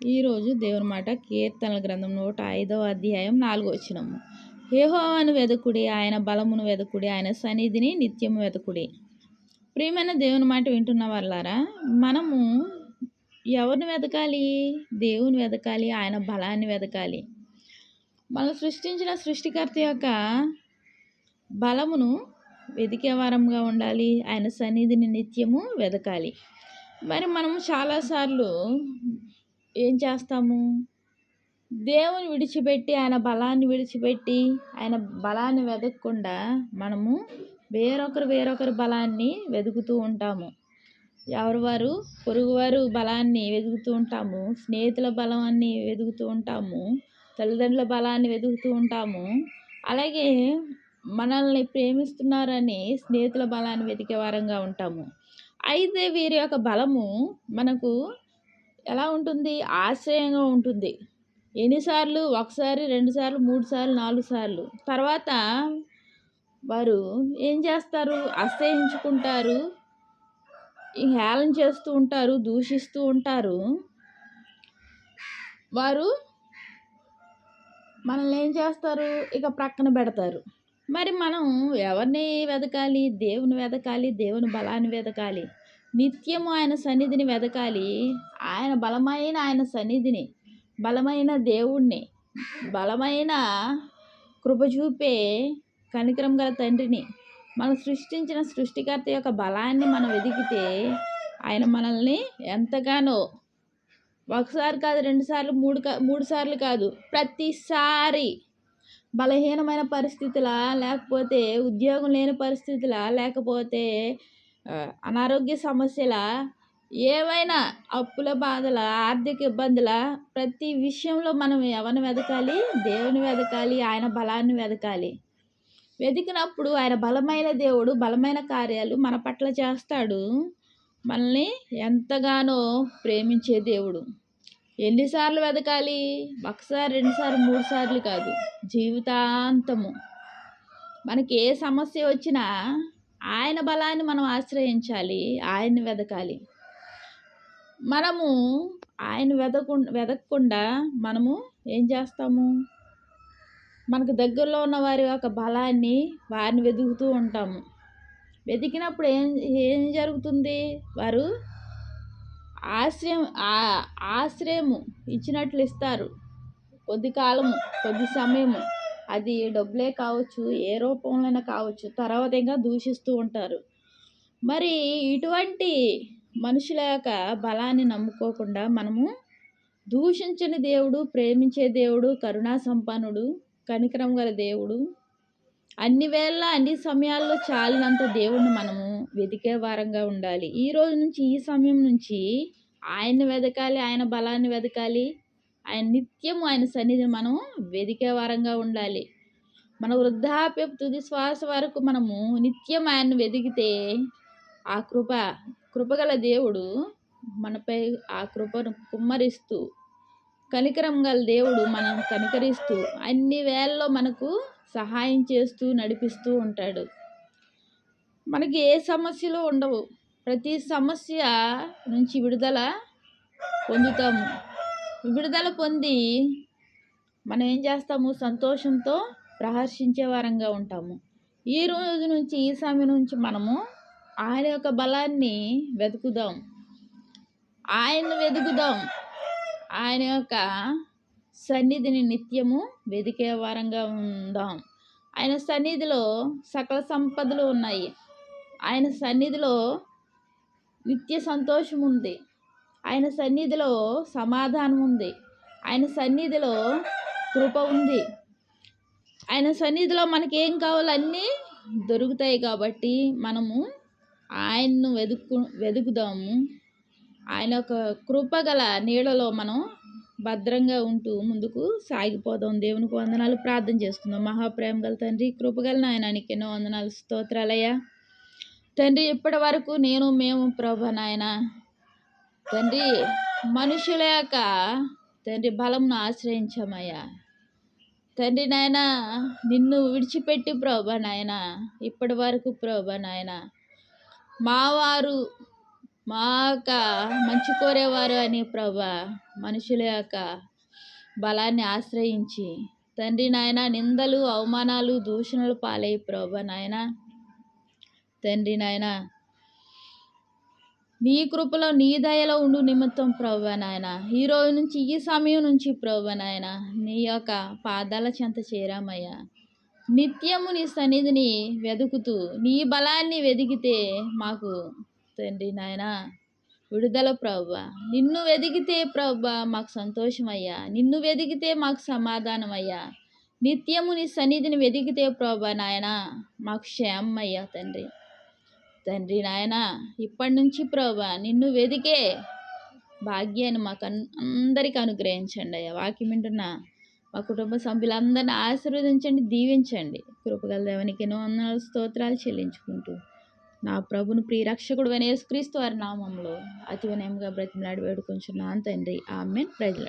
ఈరోజు దేవుని మాట కీర్తనల గ్రంథం నూట ఐదవ అధ్యాయం నాలుగో వచ్చినము హేహోవాను వెదకుడి ఆయన బలమును వెదకుడి ఆయన సన్నిధిని నిత్యము వెదకుడి. ప్రియమైన దేవుని మాట వింటున్న వాళ్ళారా మనము ఎవరిని వెతకాలి దేవుని వెతకాలి ఆయన బలాన్ని వెతకాలి మనం సృష్టించిన సృష్టికర్త యొక్క బలమును వెదికేవారంగా ఉండాలి ఆయన సన్నిధిని నిత్యము వెతకాలి మరి మనం చాలాసార్లు ఏం చేస్తాము? దేవుని విడిచిపెట్టి ఆయన బలాన్ని విడిచిపెట్టి ఆయన బలాన్ని వెతకకుండా మనము వేరొకరు వేరొకరు బలాన్ని వెతుకుతూ ఉంటాము. ఎవరు వారు పొరుగువారు బలాన్ని వెతుకుతూ ఉంటాము. స్నేహితుల బలాన్ని వెతుకుతూ ఉంటాము. తల్లిదండ్రుల బలాన్ని వెతుకుతూ ఉంటాము. అలాగే మనల్ని ప్రేమిస్తున్నారని స్నేహితుల బలాన్ని వెతికే వారంగా ఉంటాము. అయితే వీరి యొక్క బలము మనకు ఎలా ఉంటుంది? ఆశ్చర్యంగా ఉంటుంది. ఎన్నిసార్లు ఒకసారి రెండుసార్లు మూడు సార్లు నాలుగు సార్లు. తర్వాత వారు ఏం చేస్తారు? అసహించుకుంటారు. హేళన చేస్తూ ఉంటారు దూషిస్తూ ఉంటారు. వారు మనల్ని ఏం చేస్తారు? ఇక ప్రక్కన పెడతారు. మరి మనం ఎవరిని వెతకాలి దేవుని వెతకాలి దేవుని బలాన్ని వెతకాలి నిత్యము ఆయన సన్నిధిని వెతకాలి ఆయన బలమైన ఆయన సన్నిధిని బలమైన దేవుణ్ణి బలమైన కృప చూపే కనికరం గల తండ్రిని మనం సృష్టించిన సృష్టికర్త యొక్క బలాన్ని మనం వెతికితే ఆయన మనల్ని ఎంతగానో ఒకసారి కాదు రెండుసార్లు మూడు కా మూడు సార్లు కాదు ప్రతిసారి బలహీనమైన పరిస్థితుల లేకపోతే ఉద్యోగం లేని పరిస్థితుల లేకపోతే అనారోగ్య సమస్యల ఏవైనా అప్పుల బాధల ఆర్థిక ఇబ్బందుల ప్రతి విషయంలో మనం ఎవరిని వెతకాలి? దేవుని వెతకాలి ఆయన బలాన్ని వెతకాలి. వెతికినప్పుడు ఆయన బలమైన దేవుడు బలమైన కార్యాలు మన పట్ల చేస్తాడు. మనల్ని ఎంతగానో ప్రేమించే దేవుడు. ఎన్నిసార్లు వెతకాలి? ఒకసారి రెండుసార్లు మూడు సార్లు కాదు. జీవితాంతము. మనకి ఏ సమస్య వచ్చినా ఆయన బలాన్ని మనం ఆశ్రయించాలి ఆయన్ని వెదకాలి. మనము ఆయన వెదకు వెదకకుండా మనము ఏం చేస్తాము? మనకు దగ్గరలో ఉన్న వారి యొక్క బలాన్ని వారిని వెతుకుతూ ఉంటాము. వెతికినప్పుడు ఏం ఏం జరుగుతుంది? వారు ఆశ్రయం ఆశ్రయము ఇచ్చినట్లు ఇస్తారు. కొద్ది కాలము కొద్ది సమయము. అది డబ్బులే కావచ్చు ఏ రూపంలోనే కావచ్చు తర్వాత ఇంకా దూషిస్తూ ఉంటారు. మరి ఇటువంటి మనుషుల యొక్క బలాన్ని నమ్ముకోకుండా మనము దూషించని దేవుడు ప్రేమించే దేవుడు కరుణా సంపన్నుడు కనికరం గల దేవుడు అన్ని వేళ అన్ని సమయాల్లో చాలినంత దేవుణ్ణి మనము వెతికే వారంగా ఉండాలి. ఈ రోజు నుంచి ఈ సమయం నుంచి ఆయన్ని వెతకాలి ఆయన బలాన్ని వెతకాలి ఆయన నిత్యము ఆయన సన్నిధిని మనం వెదికే వారంగా ఉండాలి. మన వృద్ధాప్య తుది శ్వాస వరకు మనము నిత్యం ఆయన్ని వెదిగితే ఆ కృప కృపగల దేవుడు మనపై ఆ కృపను కుమ్మరిస్తూ కనికరం గల దేవుడు మనం కనికరిస్తూ అన్ని వేళల్లో మనకు సహాయం చేస్తూ నడిపిస్తూ ఉంటాడు. మనకి ఏ సమస్యలు ఉండవు. ప్రతి సమస్య నుంచి విడుదల పొందుతాము. విడుదల పొంది మనం ఏం చేస్తాము? సంతోషంతో ప్రహర్షించే వారంగా ఉంటాము. ఈ రోజు నుంచి ఈ సమయం నుంచి మనము ఆయన యొక్క బలాన్ని వెతుకుదాం. ఆయన్ని వెతుకుదాం. ఆయన యొక్క సన్నిధిని నిత్యము వెతికే వారంగా ఉందాం. ఆయన సన్నిధిలో సకల సంపదలు ఉన్నాయి. ఆయన సన్నిధిలో నిత్య సంతోషం ఉంది. ఆయన సన్నిధిలో సమాధానం ఉంది ఆయన సన్నిధిలో కృప ఉంది. ఆయన సన్నిధిలో మనకి ఏం కావాలో అన్నీ దొరుకుతాయి కాబట్టి మనము ఆయన్ను వెతుకు వెతుకుదాము ఆయన ఒక కృపగల నీడలో మనం భద్రంగా ఉంటూ ముందుకు సాగిపోదాం. దేవునికి వందనాలు ప్రార్థన చేసుకుందాం మహాప్రేమ గల తండ్రి కృపగల నాయనానికి ఎన్నో వందనాలు స్తోత్రాలయ్యా. తండ్రి ఇప్పటి వరకు నేను మేము ప్రభ నాయన తండ్రి మనుషుల యొక్క తండ్రి బలంను ఆశ్రయించమయ్యా. తండ్రి నాయన నిన్ను విడిచిపెట్టి ప్రభా నాయన ఇప్పటి వరకు ప్రభా నాయన. మావారు మా యొక్క మంచి కోరేవారు అని ప్రభా మనుషుల యొక్క బలాన్ని ఆశ్రయించి తండ్రి నాయన నిందలు అవమానాలు దూషణలు పాలై ప్రభా నాయన. తండ్రి నాయన నీ కృపలో నీ దయలో ఉండు నిమిత్తం ప్రభా నాయన. ఈ రోజు నుంచి ఈ సమయం నుంచి ప్రభా నాయన నీ యొక్క పాదాల చెంత చేరామయ్యా. నిత్యము నీ సన్నిధిని వెతుకుతూ నీ బలాన్ని వెతికితే మాకు తండ్రి నాయన విడుదల ప్రభా నిన్ను వెతికితే ప్రభా మాకు సంతోషమయ్యా. నిన్ను వెతికితే మాకు సమాధానం అయ్యా నిత్యము నీ సన్నిధిని వెతికితే ప్రభా నాయన మాకు క్షేమమయ్యా తండ్రి. తండ్రి నాయన ఇప్పటి నుంచి ప్రభా నిన్ను వెదికే భాగ్యాన్ని మాకు అందరికీ అనుగ్రహించండి అయ్యా. వాక్యం వింటున్న మా కుటుంబ సభ్యులందరినీ ఆశీర్వదించండి దీవించండి. కృపగల దేవునికి ఎన్నో వందనాలు స్తోత్రాలు చెల్లించుకుంటూ నా ప్రభును ప్రియరక్షకుడు యేసుక్రీస్తు వారి నామంలో అతి వినయంగా బ్రతిమలాడి వేడుకొంచున్నాను తండ్రి. ఆమెన్. ప్రజలు